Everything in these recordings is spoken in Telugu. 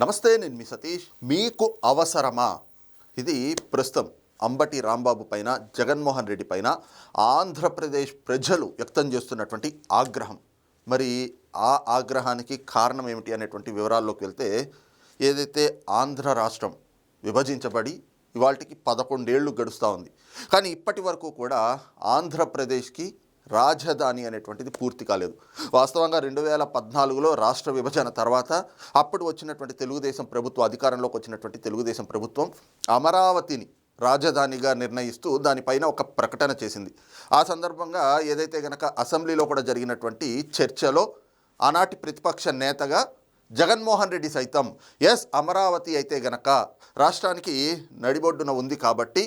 నమస్తే నేను మీ సతీష్. మీకు అవసరమా? ఇది ప్రస్తుతం అంబటి రాంబాబు పైన జగన్మోహన్ రెడ్డి పైన ఆంధ్రప్రదేశ్ ప్రజలు వ్యక్తం చేస్తున్నటువంటి ఆగ్రహం. మరి ఆ ఆగ్రహానికి కారణం ఏమిటి అనేటువంటి వివరాల్లోకి వెళ్తే ఏదైతే ఆంధ్ర రాష్ట్రం విభజించబడి ఇవాళకి పదకొండేళ్ళు గడుస్తూ ఉంది. కానీ ఇప్పటి వరకు కూడా ఆంధ్రప్రదేశ్కి రాజధాని అనేటువంటిది పూర్తి కాలేదు. వాస్తవంగా రెండు వేల పద్నాలుగులో రాష్ట్ర విభజన తర్వాత అప్పుడు వచ్చినటువంటి తెలుగుదేశం ప్రభుత్వం అధికారంలోకి వచ్చినటువంటి తెలుగుదేశం ప్రభుత్వం అమరావతిని రాజధానిగా నిర్ణయిస్తూ దానిపైన ఒక ప్రకటన చేసింది. ఆ సందర్భంగా ఏదైతే గనక అసెంబ్లీలో కూడా జరిగినటువంటి చర్చలో ఆనాటి ప్రతిపక్ష నేతగా జగన్మోహన్ రెడ్డి సైతం ఎస్ అమరావతి అయితే గనక రాష్ట్రానికి నడిబొడ్డున ఉంది కాబట్టి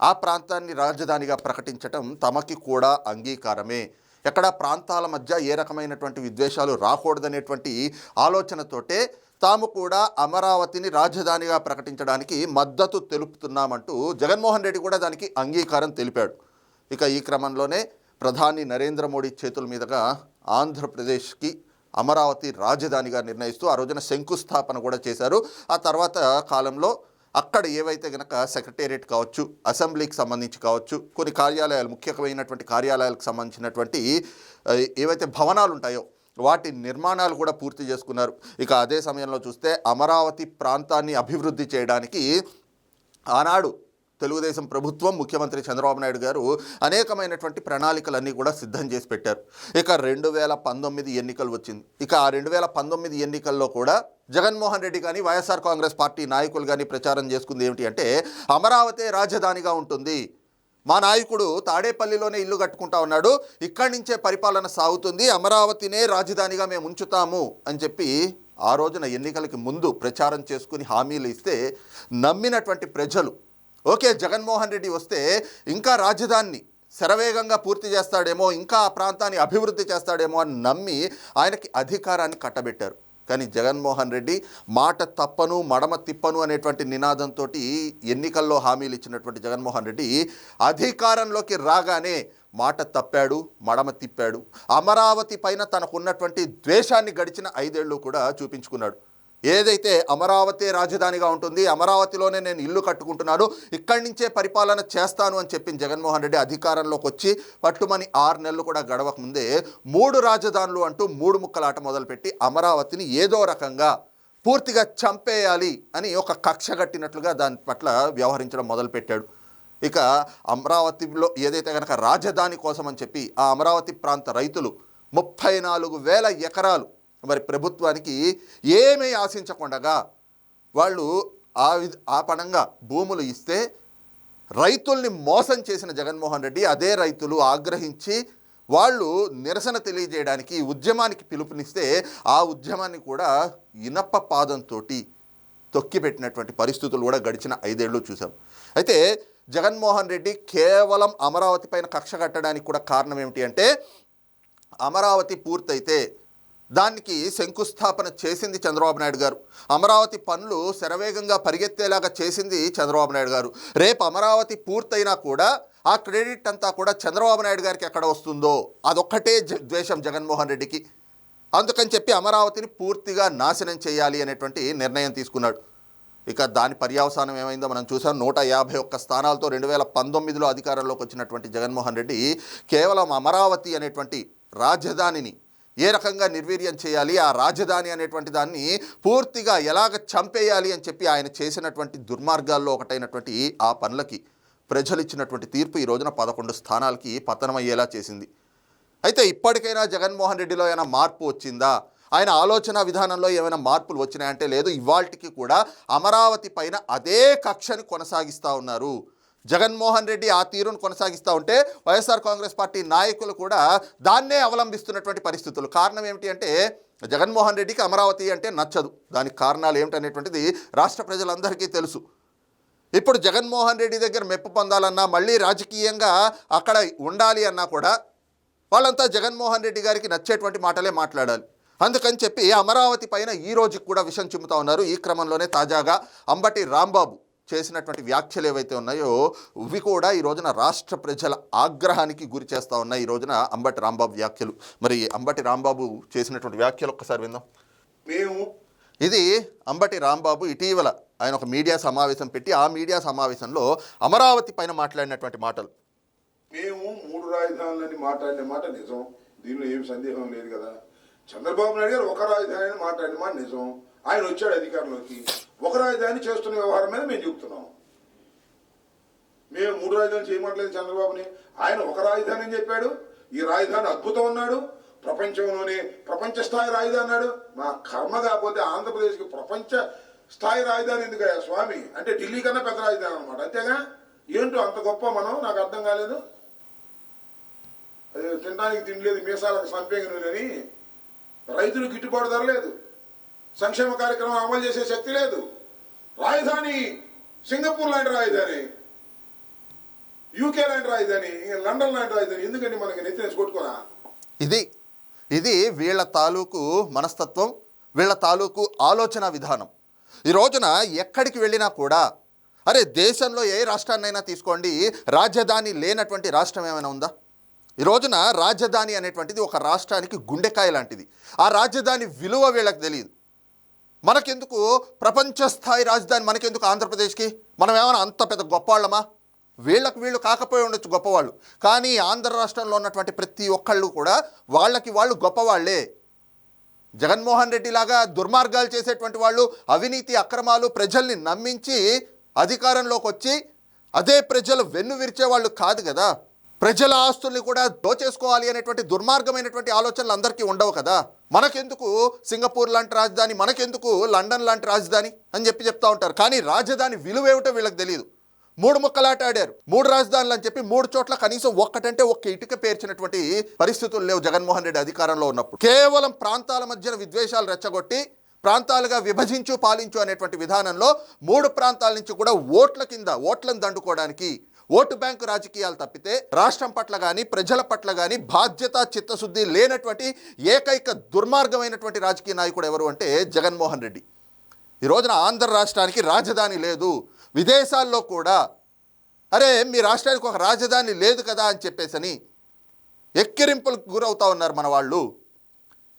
ఆ ప్రాంతాన్ని రాజధానిగా ప్రకటించటం తమకి కూడా అంగీకారమే. ఎక్కడ ప్రాంతాల మధ్య ఏ రకమైనటువంటి విద్వేషాలు రాకూడదనేటువంటి ఆలోచనతోటే తాము కూడా అమరావతిని రాజధానిగా ప్రకటించడానికి మద్దతు తెలుపుతున్నామంటూ జగన్మోహన్ రెడ్డి కూడా దానికి అంగీకారం తెలిపాడు. ఇక ఈ క్రమంలోనే ప్రధాని నరేంద్ర మోడీ చేతుల మీదుగా ఆంధ్రప్రదేశ్కి అమరావతి రాజధానిగా నిర్ణయిస్తూ ఆ రోజున శంకుస్థాపన కూడా చేశారు. ఆ తర్వాత కాలంలో అక్కడ ఏవైతే గనక సెక్రటేరియట్ కావచ్చు అసెంబ్లీకి సంబంధించి కావచ్చు కొన్ని కార్యాలయాలు ముఖ్యమైనటువంటి కార్యాలయాలకు సంబంధించినటువంటి ఏవైతే భవనాలు ఉంటాయో వాటి నిర్మాణాలు కూడా పూర్తి చేసుకున్నారు. ఇక అదే సమయంలో చూస్తే అమరావతి ప్రాంతాన్ని అభివృద్ధి చేయడానికి ఆనాడు తెలుగుదేశం ప్రభుత్వం ముఖ్యమంత్రి చంద్రబాబు నాయుడు గారు అనేకమైనటువంటి ప్రణాళికలన్నీ కూడా సిద్ధం చేసి పెట్టారు. ఇక రెండు వేల పంతొమ్మిది ఎన్నికలు వచ్చింది. ఇక ఆ రెండు వేల పంతొమ్మిది ఎన్నికల్లో కూడా జగన్మోహన్ రెడ్డి కానీ వైఎస్ఆర్ కాంగ్రెస్ పార్టీ నాయకులు కానీ ప్రచారం చేసుకుంది ఏమిటి అంటే అమరావతి రాజధానిగా ఉంటుంది. మా నాయకుడు తాడేపల్లిలోనే ఇల్లు కట్టుకుంటా ఉన్నాడు. ఇక్కడి నుంచే పరిపాలన సాగుతుంది. అమరావతినే రాజధానిగా మేము ఉంచుతాము అని చెప్పి ఆ రోజున ఎన్నికలకి ముందు ప్రచారం చేసుకుని హామీలు ఇస్తే నమ్మినటువంటి ప్రజలు ఓకే జగన్మోహన్ రెడ్డి వస్తే ఇంకా రాజధానిని శరవేగంగా పూర్తి చేస్తాడేమో ఇంకా ఆ ప్రాంతాన్ని అభివృద్ధి చేస్తాడేమో అని నమ్మి ఆయనకి అధికారాన్ని కట్టబెట్టారు. కానీ జగన్మోహన్ రెడ్డి మాట తప్పను మడమ తిప్పను అనేటువంటి నినాదంతో ఎన్నికల్లో హామీలు ఇచ్చినటువంటి జగన్మోహన్ రెడ్డి అధికారంలోకి రాగానే మాట తప్పాడు మడమ తిప్పాడు. అమరావతి పైన తనకున్నటువంటి ద్వేషాన్ని గడిచిన ఐదేళ్ళు కూడా చూపించుకున్నాడు. ఏదైతే అమరావతి రాజధానిగా ఉంటుంది అమరావతిలోనే నేను ఇల్లు కట్టుకుంటున్నాను ఇక్కడి నుంచే పరిపాలన చేస్తాను అని చెప్పిన జగన్మోహన్ రెడ్డి అధికారంలోకి వచ్చి పట్టుమని ఆరు నెలలు కూడా గడవక ముందే మూడు రాజధానులు అంటూ మూడు ముక్కలాట మొదలుపెట్టి అమరావతిని ఏదో రకంగా పూర్తిగా చంపేయాలి అని ఒక కక్ష కట్టినట్లుగా దాని పట్ల వ్యవహరించడం మొదలుపెట్టాడు. ఇక అమరావతిలో ఏదైతే కనుక రాజధాని కోసం అని చెప్పి ఆ అమరావతి ప్రాంత రైతులు ముప్పై నాలుగు వేల ఎకరాలు మరి ప్రభుత్వానికి ఏమీ ఆశించకుండగా వాళ్ళు ఆ విధ ఆ పణంగా భూములు ఇస్తే రైతుల్ని మోసం చేసిన జగన్మోహన్ రెడ్డి అదే రైతులు ఆగ్రహించి వాళ్ళు నిరసన తెలియజేయడానికి ఉద్యమానికి పిలుపునిస్తే ఆ ఉద్యమాన్ని కూడా ఇనప్ప పాదంతో తొక్కిపెట్టినటువంటి పరిస్థితులు కూడా గడిచిన ఐదేళ్ళు చూసాం అయితే జగన్మోహన్ రెడ్డి కేవలం అమరావతి పైన కక్ష కట్టడానికి కూడా కారణం ఏమిటి అంటే అమరావతి పూర్తయితే దానికి శంకుస్థాపన చేసింది చంద్రబాబు నాయుడు గారు. అమరావతి పనులు శరవేగంగా పరిగెత్తేలాగా చేసింది చంద్రబాబు నాయుడు గారు. రేపు అమరావతి పూర్తయినా కూడా ఆ క్రెడిట్ అంతా కూడా చంద్రబాబు నాయుడు గారికి ఎక్కడ వస్తుందో అదొక్కటే ద్వేషం జగన్మోహన్ రెడ్డికి. అందుకని చెప్పి అమరావతిని పూర్తిగా నాశనం చేయాలి అనేటువంటి నిర్ణయం తీసుకున్నాడు. ఇక దాని పర్యవసానం ఏమైందో మనం చూసాం. నూట యాభై ఒక్క స్థానాలతో రెండు వేల పంతొమ్మిదిలో అధికారంలోకి వచ్చినటువంటి జగన్మోహన్ రెడ్డి కేవలం అమరావతి అనేటువంటి రాజధానిని ఏ రకంగా నిర్వీర్యం చేయాలి ఆ రాజధాని అనేటువంటి దాన్ని పూర్తిగా ఎలాగ చంపేయాలి అని చెప్పి ఆయన చేసినటువంటి దుర్మార్గాల్లో ఒకటైనటువంటి ఆ పనులకి ప్రజలు ఇచ్చినటువంటి తీర్పు ఈ రోజున పదకొండు స్థానాలకి పతనమయ్యేలా చేసింది. అయితే ఇప్పటికైనా జగన్మోహన్ రెడ్డిలో ఏమైనా మార్పు వచ్చిందా? ఆయన ఆలోచన విధానంలో ఏమైనా మార్పులు వచ్చినాయంటే లేదు ఇవాళకి కూడా అమరావతి పైన అదే కక్షని కొనసాగిస్తూ ఉన్నారు. జగన్మోహన్ రెడ్డి ఆ తీరును కొనసాగిస్తూ ఉంటే వైఎస్ఆర్ కాంగ్రెస్ పార్టీ నాయకులు కూడా దాన్నే అవలంబిస్తున్నటువంటి పరిస్థితులు. కారణం ఏమిటి అంటే జగన్మోహన్ రెడ్డికి అమరావతి అంటే నచ్చదు. దానికి కారణాలు ఏమిటనేటువంటిది రాష్ట్ర ప్రజలందరికీ తెలుసు. ఇప్పుడు జగన్మోహన్ రెడ్డి దగ్గర మెప్పు పొందాలన్నా మళ్ళీ రాజకీయంగా అక్కడ ఉండాలి అన్నా కూడా వాళ్ళంతా జగన్మోహన్ రెడ్డి గారికి నచ్చేటువంటి మాటలే మాట్లాడాలి. అందుకని చెప్పి అమరావతి పైన ఈ రోజుకి కూడా విషం చిమ్ముతా ఉన్నారు. ఈ క్రమంలోనే తాజాగా అంబటి రాంబాబు. చేసినటువంటి వ్యాఖ్యలు ఏవైతే ఉన్నాయో ఇవి కూడా ఈ రోజున రాష్ట్ర ప్రజల ఆగ్రహానికి గురి చేస్తూ ఉన్నాయి. ఈ రోజున అంబటి రాంబాబు వ్యాఖ్యలు. మరి అంబటి రాంబాబు చేసినటువంటి వ్యాఖ్యలు ఒక్కసారి విందాం. మేము ఇది అంబటి రాంబాబు ఇటీవల ఆయన ఒక మీడియా సమావేశం పెట్టి ఆ మీడియా సమావేశంలో అమరావతి పైన మాట్లాడినటువంటి మాటలు. మేము మూడు రాజధానులని మాట్లాడిన మాట నిజం. దీనిలో ఏం సందేహం లేదు కదా. చంద్రబాబు నాయుడు గారు ఒక రాజధాని మాట్లాడిన మాట నిజం. ఆయన వచ్చాడు అధికారంలోకి. ఒక రాజధాని చేస్తున్న వ్యవహారం మీద మేము చెబుతున్నాం మేము మూడు రాజధానులు చేయమట్లేదు చంద్రబాబుని. ఆయన ఒక రాజధాని అని చెప్పాడు. ఈ రాజధాని అద్భుతం అన్నాడు. ప్రపంచంలోనే ప్రపంచ స్థాయి రాజధాని అన్నాడు. మా కర్మ కాకపోతే ఆంధ్రప్రదేశ్కి ప్రపంచ స్థాయి రాజధాని ఎందుకు స్వామి? అంటే ఢిల్లీ కన్నా పెద్ద రాజధాని అనమాట అంతేగా? ఏంటో అంత గొప్ప మనం? నాకు అర్థం కాలేదు. అది తినడానికి తినలేదు మీసాలకు సంపేంగి రైతులు గిట్టుబాటు ధర లేదు. సంక్షేమ కార్యక్రమం అమలు చేసే శక్తి లేదు. రాజధాని సింగపూర్ లాంటి రాజధాని యూకే లాంటి రాజధాని లండన్ లాంటి రాజధాని ఎందుకండి మనకి నెత్తినేసి కొట్టుకోనా? ఇది ఇది వీళ్ళ తాలూకు మనస్తత్వం వీళ్ళ తాలూకు ఆలోచన విధానం. ఈ రోజున ఎక్కడికి వెళ్ళినా కూడా అరే దేశంలో ఏ రాష్ట్రాన్నైనా తీసుకోండి రాజధాని లేనటువంటి రాష్ట్రం ఏమైనా ఉందా? ఈ రోజున రాజధాని అనేటువంటిది ఒక రాష్ట్రానికి గుండెకాయ లాంటిది. ఆ రాజధాని విలువ వీళ్ళకి తెలియదు. మనకెందుకు ప్రపంచ స్థాయి రాజధాని మనకెందుకు ఆంధ్రప్రదేశ్కి? మనం ఏమైనా అంత పెద్ద గొప్పవాళ్ళమా వీళ్ళకి వీళ్ళు కాకపోయి ఉండొచ్చు గొప్పవాళ్ళు. కానీ ఆంధ్ర రాష్ట్రంలో ఉన్నటువంటి ప్రతి ఒక్కళ్ళు కూడా వాళ్ళకి వాళ్ళు గొప్పవాళ్ళే జగన్మోహన్ రెడ్డి లాగా దుర్మార్గాలు చేసేటువంటి వాళ్ళు అవినీతి అక్రమాలు ప్రజల్ని నమ్మించి అధికారంలోకి వచ్చి అదే ప్రజలు వెన్ను విరిచే వాళ్ళు కాదు కదా. ప్రజల ఆస్తుల్ని కూడా దోచేసుకోవాలి అనేటువంటి దుర్మార్గమైనటువంటి ఆలోచనలు అందరికీ ఉండవు కదా. మనకెందుకు సింగపూర్ లాంటి రాజధాని మనకెందుకు లండన్ లాంటి రాజధాని అని చెప్పి చెప్తా ఉంటారు. కానీ రాజధాని విలువేమిటో వీళ్ళకి తెలియదు మూడు ముక్కలాట ఆడారు. మూడు రాజధానులు అని చెప్పి మూడు చోట్ల కనీసం ఒక్కటంటే ఒక్క ఇటుక పేర్చినటువంటి పరిస్థితులు లేవు జగన్మోహన్ రెడ్డి అధికారంలో ఉన్నప్పుడు. కేవలం ప్రాంతాల మధ్యన విద్వేషాలు రెచ్చగొట్టి ప్రాంతాలుగా విభజించు పాలించు అనేటువంటి విధానంలో మూడు ప్రాంతాల నుంచి కూడా ఓట్ల కింద ఓట్లను దండుకోవడానికి ఓటు బ్యాంకు రాజకీయాలు తప్పితే రాష్ట్రం పట్ల కానీ ప్రజల పట్ల కానీ బాధ్యత చిత్తశుద్ధి లేనటువంటి ఏకైక దుర్మార్గమైనటువంటి రాజకీయ నాయకుడు ఎవరు అంటే జగన్మోహన్ రెడ్డి. ఈ రోజున ఆంధ్ర రాష్ట్రానికి రాజధాని లేదు. విదేశాల్లో కూడా అరే మీ రాష్ట్రానికి ఒక రాజధాని లేదు కదా అని చెప్పేసని ఎక్కిరింపులకు గురవుతా ఉన్నారు మన వాళ్ళు.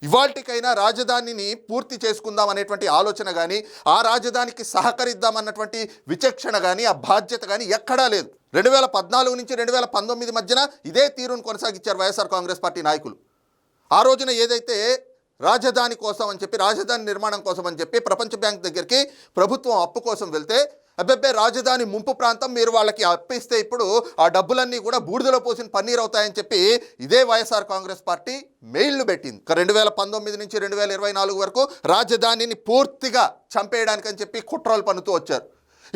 ఇవాటికైనా రాజధానిని పూర్తి చేసుకుందాం అనేటువంటి ఆలోచన కానీ ఆ రాజధానికి సహకరిద్దాం అన్నటువంటి విచక్షణ కానీ ఆ బాధ్యత కానీ ఎక్కడా లేదు. రెండు వేల పద్నాలుగు నుంచి రెండు వేల పంతొమ్మిది మధ్యన ఇదే తీరును కొనసాగించారు వైఎస్ఆర్ కాంగ్రెస్ పార్టీ నాయకులు. ఆ రోజున ఏదైతే రాజధాని కోసం అని చెప్పి రాజధాని నిర్మాణం కోసం అని చెప్పి ప్రపంచ బ్యాంక్ దగ్గరికి ప్రభుత్వం అప్పు కోసం వెళ్తే అబ్బెబ్బే రాజధాని ముంపు ప్రాంతం మీరు వాళ్ళకి అప్పిస్తే ఇప్పుడు ఆ డబ్బులన్నీ కూడా బూడిదలో పోసిన పన్నీర్ అవుతాయని చెప్పి ఇదే వైఎస్ఆర్ కాంగ్రెస్ పార్టీ మెయిల్ను పెట్టింది. రెండు వేల పంతొమ్మిది నుంచి రెండు వేల ఇరవై నాలుగు వరకు రాజధానిని పూర్తిగా చంపేయడానికని చెప్పి కుట్రలు పన్నుతూ వచ్చారు.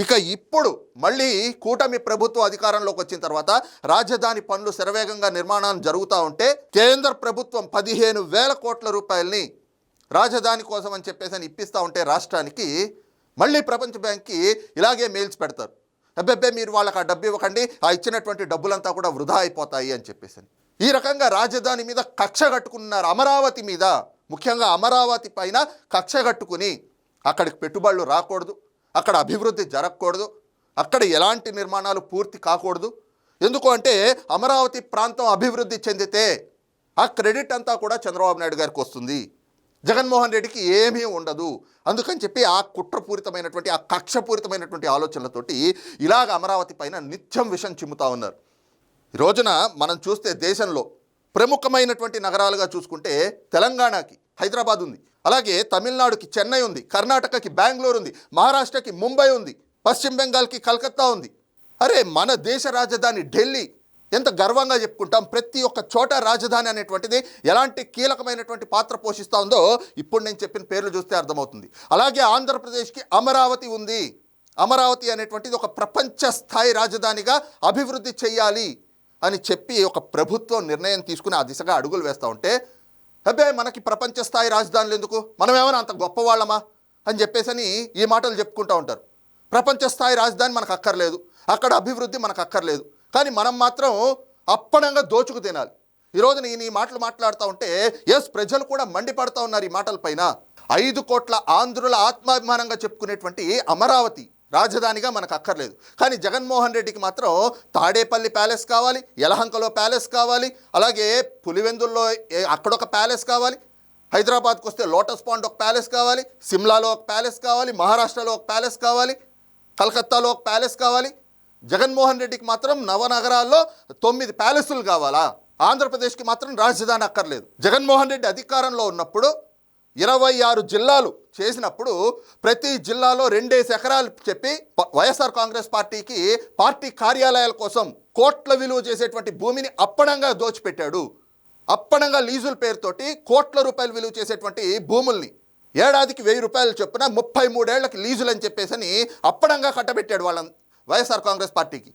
ఇక ఇప్పుడు మళ్ళీ కూటమి ప్రభుత్వం అధికారంలోకి వచ్చిన తర్వాత రాజధాని పనులు శరవేగంగా నిర్మాణం జరుగుతూ ఉంటే కేంద్ర ప్రభుత్వం పదిహేను వేల కోట్ల రూపాయల్ని రాజధాని కోసం అని చెప్పేసి అని ఇప్పిస్తూ ఉంటే రాష్ట్రానికి మళ్ళీ ప్రపంచ బ్యాంక్కి ఇలాగే మెయిల్స్ పెడతారు. అబ్బెబ్బే మీరు వాళ్ళకి ఆ డబ్బు ఇవ్వకండి ఆ ఇచ్చినటువంటి డబ్బులంతా కూడా వృధా అయిపోతాయి అని చెప్పేసి ఈ రకంగా రాజధాని మీద కక్ష కట్టుకున్నారు అమరావతి మీద. ముఖ్యంగా అమరావతి పైన కక్ష కట్టుకుని అక్కడికి పెట్టుబడులు రాకూడదు. అక్కడ అభివృద్ధి జరగకూడదు. అక్కడ ఎలాంటి నిర్మాణాలు పూర్తి కాకూడదు. ఎందుకు అంటే అమరావతి ప్రాంతం అభివృద్ధి చెందితే ఆ క్రెడిట్ అంతా కూడా చంద్రబాబు నాయుడు గారికి వస్తుంది. జగన్మోహన్ రెడ్డికి ఏమీ ఉండదు. అందుకని చెప్పి ఆ కుట్రపూరితమైనటువంటి ఆ కక్షపూరితమైనటువంటి ఆలోచనలతోటి ఇలాగ అమరావతి పైన నిత్యం విషం చిమ్ముతా ఉన్నారు. ఈ రోజున మనం చూస్తే దేశంలో ప్రముఖమైనటువంటి నగరాలుగా చూసుకుంటే తెలంగాణకి హైదరాబాద్ ఉంది అలాగే తమిళనాడుకి చెన్నై ఉంది కర్ణాటకకి బెంగళూరు ఉంది మహారాష్ట్రకి ముంబై ఉంది పశ్చిమ బెంగాల్కి కలకత్తా ఉంది. అరే మన దేశ రాజధాని ఢిల్లీ ఎంత గర్వంగా చెప్పుకుంటాం ప్రతి ఒక్క చోట రాజధాని అనేటువంటిది ఎలాంటి కీలకమైనటువంటి పాత్ర పోషిస్తూ ఉందో ఇప్పుడు నేను చెప్పిన పేర్లు చూస్తే అర్థమవుతుంది. అలాగే ఆంధ్రప్రదేశ్కి అమరావతి ఉంది. అమరావతి అనేటువంటిది ఒక ప్రపంచ స్థాయి రాజధానిగా అభివృద్ధి చేయాలి అని చెప్పి ఒక ప్రభుత్వం నిర్ణయం తీసుకుని ఆ దిశగా అడుగులు వేస్తూ ఉంటే అబ్బే మనకి ప్రపంచ స్థాయి రాజధానులు ఎందుకు? మనమేమైనా అంత గొప్పవాళ్ళమా? అని చెప్పేసని ఈ మాటలు చెప్పుకుంటూ ఉంటారు. ప్రపంచ స్థాయి రాజధాని మనకు అక్కర్లేదు. అక్కడ అభివృద్ధి మనకు అక్కర్లేదు. కానీ మనం మాత్రం అప్పనంగా దోచుకు తినాలి. ఈరోజు నేను ఈ మాటలు మాట్లాడుతూ ఉంటే ఎస్ ప్రజలు కూడా మండిపడుతూ ఉన్నారు ఈ మాటలపైన ఐదు కోట్ల ఆంధ్రుల ఆత్మాభిమానంగా చెప్పుకునేటువంటి అమరావతి రాజధానిగా మనకు అక్కర్లేదు. కానీ జగన్మోహన్ రెడ్డికి మాత్రం తాడేపల్లి ప్యాలెస్ కావాలి యలహంకలో ప్యాలెస్ కావాలి అలాగే పులివెందుల్లో ఏ- అక్కడొక ప్యాలెస్ కావాలి హైదరాబాద్కి వస్తే లోటస్ పాండ్ ఒక ప్యాలెస్ కావాలి సిమ్లాలో ఒక ప్యాలెస్ కావాలి మహారాష్ట్రలో ఒక ప్యాలెస్ కావాలి కలకత్తాలో ఒక ప్యాలెస్ కావాలి. జగన్మోహన్ రెడ్డికి మాత్రం నవనగరాల్లో తొమ్మిది ప్యాలెస్లు కావాలా? ఆంధ్రప్రదేశ్కి మాత్రం రాజధాని అక్కర్లేదు. జగన్మోహన్ రెడ్డి అధికారంలో ఉన్నప్పుడు ఇరవై ఆరు జిల్లాలు చేసినప్పుడు ప్రతి జిల్లాలో రెండేసి ఎకరాలు చెప్పి వైఎస్ఆర్ కాంగ్రెస్ పార్టీకి పార్టీ కార్యాలయాల కోసం కోట్ల విలువ చేసేటువంటి భూమిని అప్పనంగా దోచిపెట్టాడు. అప్పనంగా లీజుల పేరుతోటి కోట్ల రూపాయలు విలువ చేసేటువంటి భూముల్ని ఏడాదికి వెయ్యి రూపాయలు చొప్పున ముప్పై మూడేళ్ళకి లీజులు అని చెప్పేసని అప్పనంగా కట్టబెట్టాడు వాళ్ళని వైఎస్ఆర్ కాంగ్రెస్ పార్టీకి.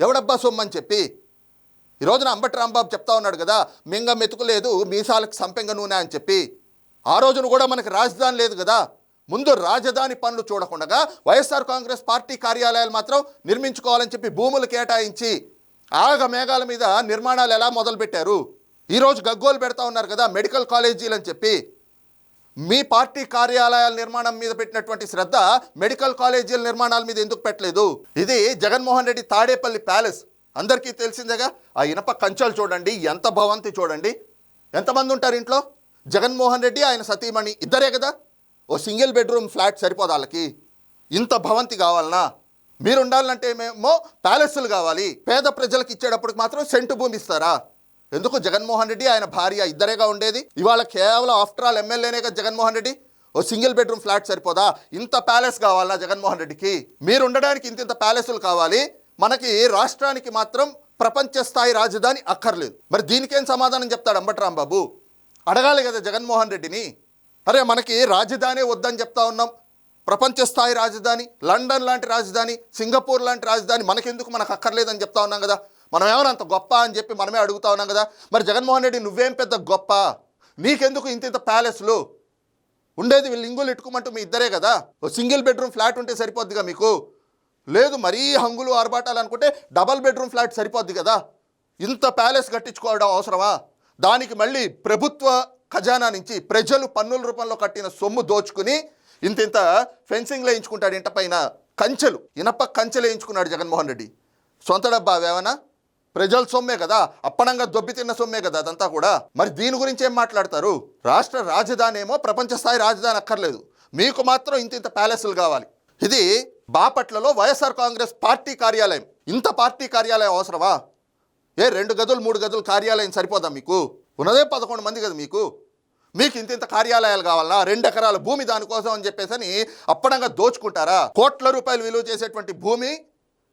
ఎవడబ్బా సొమ్ము అని చెప్పి. ఈ రోజున అంబటి రాంబాబు చెప్తా ఉన్నాడు కదా మింగ మెతుకులేదు మీసాలకు సంపెంగ నూనె అని చెప్పి. ఆ రోజున కూడా మనకి రాజధాని లేదు కదా. ముందు రాజధాని పనులు చూడకుండా వైఎస్ఆర్ కాంగ్రెస్ పార్టీ కార్యాలయాలు మాత్రం నిర్మించుకోవాలని చెప్పి భూములు కేటాయించి ఆగ మేఘాల మీద నిర్మాణాలు ఎలా మొదలుపెట్టారు? ఈరోజు గగ్గోలు పెడతా ఉన్నారు కదా మెడికల్ కాలేజీలు అని చెప్పి. మీ పార్టీ కార్యాలయాల నిర్మాణం మీద పెట్టినటువంటి శ్రద్ధ మెడికల్ కాలేజీల నిర్మాణాల మీద ఎందుకు పెట్టలేదు? ఇది జగన్మోహన్ రెడ్డి తాడేపల్లి ప్యాలెస్. అందరికీ తెలిసిందేగా ఆ ఇనప కంచాలు చూడండి ఎంత భవంతి చూడండి. ఎంతమంది ఉంటారు ఇంట్లో? జగన్మోహన్ రెడ్డి ఆయన సతీమణి ఇద్దరే కదా? ఓ సింగిల్ బెడ్రూమ్ ఫ్లాట్ సరిపోదు వాళ్ళకి? ఇంత భవంతి కావాలనా? మీరు ఉండాలంటే మేమో ప్యాలెస్లు కావాలి. పేద ప్రజలకు ఇచ్చేటప్పటికి మాత్రం సెంటు భూమి ఇస్తారా? ఎందుకు జగన్మోహన్ రెడ్డి ఆయన భార్య ఇద్దరేగా ఉండేది? ఇవాళ కేవలం ఆఫ్టర్ ఆల్ ఎమ్మెల్యేనే కదా జగన్మోహన్ రెడ్డి? ఓ సింగిల్ బెడ్రూమ్ ఫ్లాట్ సరిపోదా? ఇంత ప్యాలెస్ కావాలా జగన్మోహన్ రెడ్డికి? మీరు ఉండడానికి ఇంత ఇంత ప్యాలెస్లు కావాలి. మనకి రాష్ట్రానికి మాత్రం ప్రపంచ స్థాయి రాజధాని అక్కర్లేదు. మరి దీనికేం సమాధానం చెప్తాడు అంబట్రాంబాబు? అడగాలి కదా జగన్మోహన్ రెడ్డిని. అరే మనకి రాజధాని వద్దని చెప్తా ఉన్నాం? ప్రపంచ స్థాయి రాజధాని లండన్ లాంటి రాజధాని సింగపూర్ లాంటి రాజధాని మనకెందుకు మనకు అక్కర్లేదని చెప్తా ఉన్నాం కదా? మనం ఏమైనా అంత గొప్ప అని చెప్పి మనమే అడుగుతా ఉన్నాం కదా? మరి జగన్మోహన్ రెడ్డి నువ్వేం పెద్ద గొప్ప? నీకెందుకు ఇంత ఇంత ప్యాలెస్లు? ఉండేది వీళ్ళు ఇంగులు ఇట్టుకోమంటూ మీ ఇద్దరే కదా? ఓ సింగిల్ బెడ్రూమ్ ఫ్లాట్ ఉంటే సరిపోద్దిగా మీకు? లేదు మరీ హంగులు ఆర్భాటాలు అనుకుంటే డబల్ బెడ్రూమ్ ఫ్లాట్ సరిపోద్ది కదా? ఇంత ప్యాలెస్ కట్టించుకోవడం అవసరమా? దానికి మళ్ళీ ప్రభుత్వ ఖజానా నుంచి ప్రజలు పన్నుల రూపంలో కట్టిన సొమ్ము దోచుకుని ఇంత ఇంత ఫెన్సింగ్ వేయించుకుంటాడు ఇంట పైన కంచెలు ఇనప కంచెలు వేయించుకున్నాడు జగన్మోహన్ రెడ్డి. సొంత డబ్బా అవేమన్నా ప్రజల సొమ్మే కదా అప్పనంగా దొబ్బి తిన్న సొమ్మే కదా అదంతా కూడా. మరి దీని గురించి ఏం మాట్లాడతారు? రాష్ట్ర రాజధాని ఏమో ప్రపంచ స్థాయి రాజధాని అక్కర్లేదు. మీకు మాత్రం ఇంత ఇంత ప్యాలెస్లు కావాలి. ఇది బాపట్లలో వైఎస్ఆర్ కాంగ్రెస్ పార్టీ కార్యాలయం. ఇంత పార్టీ కార్యాలయం అవసరమా? ఏ రెండు గదులు మూడు గదులు కార్యాలయం సరిపోదా మీకు? ఉన్నదే పదకొండు మంది కదా మీకు? మీకు ఇంత ఇంత కార్యాలయాలు కావాలా? రెండు ఎకరాల భూమి దానికోసం అని చెప్పేసి అప్పడంగా దోచుకుంటారా? కోట్ల రూపాయలు విలువ చేసేటువంటి భూమి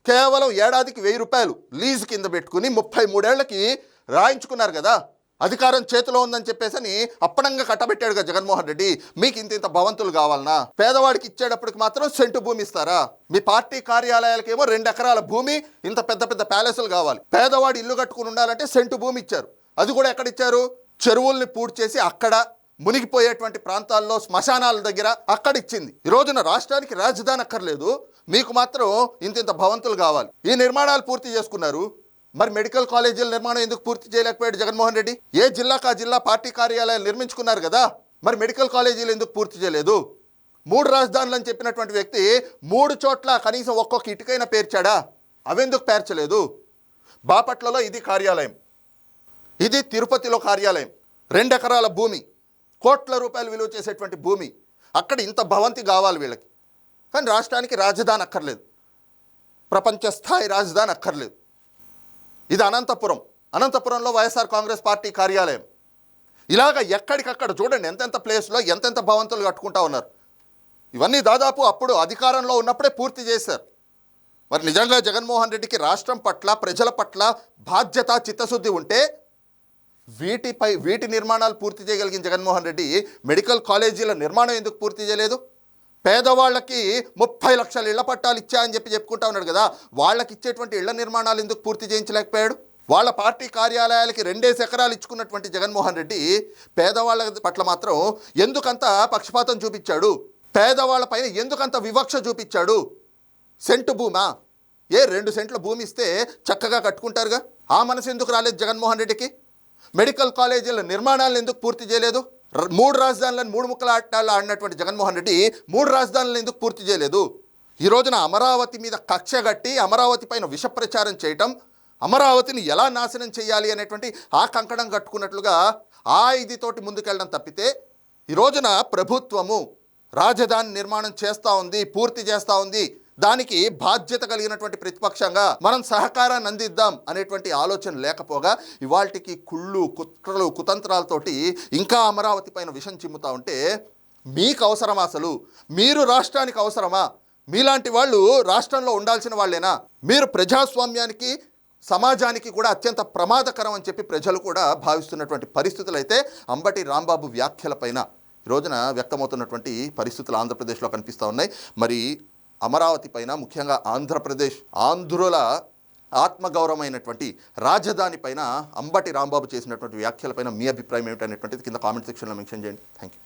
కేవలం ఏడాదికి వెయ్యి రూపాయలు లీజు కింద పెట్టుకుని ముప్పై మూడేళ్ళకి రాయించుకున్నారు కదా? అధికారం చేతిలో ఉందని చెప్పేసి అప్పడంగా కట్టబెట్టాడుగా జగన్మోహన్ రెడ్డి. మీకు ఇంత ఇంత భవంతులు కావాలనా? పేదవాడికి ఇచ్చేటప్పటికి మాత్రం సెంటు భూమి ఇస్తారా? మీ పార్టీ కార్యాలయాలకేమో రెండు ఎకరాల భూమి ఇంత పెద్ద పెద్ద ప్యాలెస్లు కావాలి. పేదవాడు ఇల్లు కట్టుకుని ఉండాలంటే సెంటు భూమి ఇచ్చారు. అది కూడా ఎక్కడ ఇచ్చారు? చెరువుల్ని పూర్తి చేసి అక్కడ మునిగిపోయేటువంటి ప్రాంతాల్లో శ్మశానాల దగ్గర అక్కడ ఇచ్చింది. ఈ రోజున రాష్ట్రానికి రాజధాని అక్కర్లేదు. మీకు మాత్రం ఇంత ఇంత భవంతులు కావాలి. ఈ నిర్మాణాలు పూర్తి చేసుకున్నారు. మరి మెడికల్ కాలేజీల నిర్మాణం ఎందుకు పూర్తి చేయలేకపోయాడు జగన్మోహన్ రెడ్డి? ఏ జిల్లాకు ఆ జిల్లా పార్టీ కార్యాలయాలు నిర్మించుకున్నారు కదా? మరి మెడికల్ కాలేజీలు ఎందుకు పూర్తి చేయలేదు? మూడు రాజధానులు అని చెప్పినటువంటి వ్యక్తి మూడు చోట్ల కనీసం ఒక్కొక్క ఇటుకైనా పేర్చాడా? అవెందుకు పేర్చలేదు? బాపట్లలో ఇది కార్యాలయం. ఇది తిరుపతిలో కార్యాలయం. రెండు ఎకరాల భూమి. కోట్ల రూపాయలు విలువ చేసేటువంటి భూమి. అక్కడ ఇంత భవంతి కావాలి వీళ్ళకి. కానీ రాష్ట్రానికి రాజధాని అక్కర్లేదు. ప్రపంచ స్థాయి రాజధాని అక్కర్లేదు. ఇది అనంతపురం. అనంతపురంలో వైఎస్ఆర్ కాంగ్రెస్ పార్టీ కార్యాలయం. ఇలాగ ఎక్కడికక్కడ చూడండి ఎంతెంత ప్లేస్లో ఎంతెంత భవంతులు కట్టుకుంటా ఉన్నారు. ఇవన్నీ దాదాపు అప్పుడు అధికారంలో ఉన్నప్పుడే పూర్తి చేశారు. మరి నిజంగా జగన్మోహన్ రెడ్డికి రాష్ట్రం పట్ల ప్రజల పట్ల బాధ్యత చిత్తశుద్ధి ఉంటే వీటిపై వీటి నిర్మాణాలు పూర్తి చేయగలిగిన జగన్మోహన్ రెడ్డి మెడికల్ కాలేజీల నిర్మాణం ఎందుకు పూర్తి చేయలేదు? పేదవాళ్ళకి ముప్పై లక్షల ఇళ్ళ పట్టాలు ఇచ్చా అని చెప్పి చెప్పుకుంటా ఉన్నాడు కదా వాళ్ళకి ఇచ్చేటువంటి ఇళ్ళ నిర్మాణాలు ఎందుకు పూర్తి చేయించలేకపోయాడు? వాళ్ళ పార్టీ కార్యాలయాలకి రెండేసి ఎకరాలు ఇచ్చుకున్నటువంటి జగన్మోహన్ రెడ్డి పేదవాళ్ళ పట్ల మాత్రం ఎందుకంత పక్షపాతం చూపించాడు? పేదవాళ్ళ పైన ఎందుకంత వివక్ష చూపించాడు? సెంటు భూమా? ఏ రెండు సెంట్ల భూమి ఇస్తే చక్కగా కట్టుకుంటారుగా? ఆ మనసు ఎందుకు రాలేదు జగన్మోహన్ రెడ్డికి? మెడికల్ కాలేజీల నిర్మాణాలను ఎందుకు పూర్తి చేయలేదు? మూడు రాజధానులను మూడు ముక్కల ఆటాలు ఆడినటువంటి జగన్మోహన్ రెడ్డి మూడు రాజధానులను ఎందుకు పూర్తి చేయలేదు? ఈ రోజున అమరావతి మీద కక్ష కట్టి అమరావతి పైన విష ప్రచారం చేయటం అమరావతిని ఎలా నాశనం చేయాలి అనేటువంటి ఆ కంకణం కట్టుకున్నట్లుగా ఆ ఇదితోటి ముందుకెళ్ళడం తప్పితే ఈ రోజున ప్రభుత్వము రాజధాని నిర్మాణం చేస్తూ ఉంది పూర్తి చేస్తూ ఉంది. దానికి బాధ్యత కలిగినటువంటి ప్రతిపక్షంగా మనం సహకారాన్ని అందిద్దాం అనేటువంటి ఆలోచన లేకపోగా ఇవాళకి కుళ్ళు కుట్రలు కుతంత్రాలతోటి ఇంకా అమరావతి పైన విషం చిమ్ముతా ఉంటే మీకు అవసరమా అసలు? మీరు రాష్ట్రానికి అవసరమా? మీలాంటి వాళ్ళు రాష్ట్రంలో ఉండాల్సిన వాళ్ళేనా? మీరు ప్రజాస్వామ్యానికి సమాజానికి కూడా అత్యంత ప్రమాదకరం అని చెప్పి ప్రజలు కూడా భావిస్తున్నటువంటి పరిస్థితులు అయితే అంబటి రాంబాబు వ్యాఖ్యలపైన ఈ రోజున వ్యక్తమవుతున్నటువంటి పరిస్థితులు ఆంధ్రప్రదేశ్లో కనిపిస్తూ ఉన్నాయి. మరి అమరావతి పైన ముఖ్యంగా ఆంధ్రప్రదేశ్ ఆంధ్రుల ఆత్మగౌరవమైనటువంటి రాజధాని పైన అంబటి రాంబాబు చేసినటువంటి వ్యాఖ్యలపైన మీ అభిప్రాయం ఏమిటనేటువంటిది కింద కామెంట్ సెక్షన్లో మెన్షన్ చేయండి. Thank you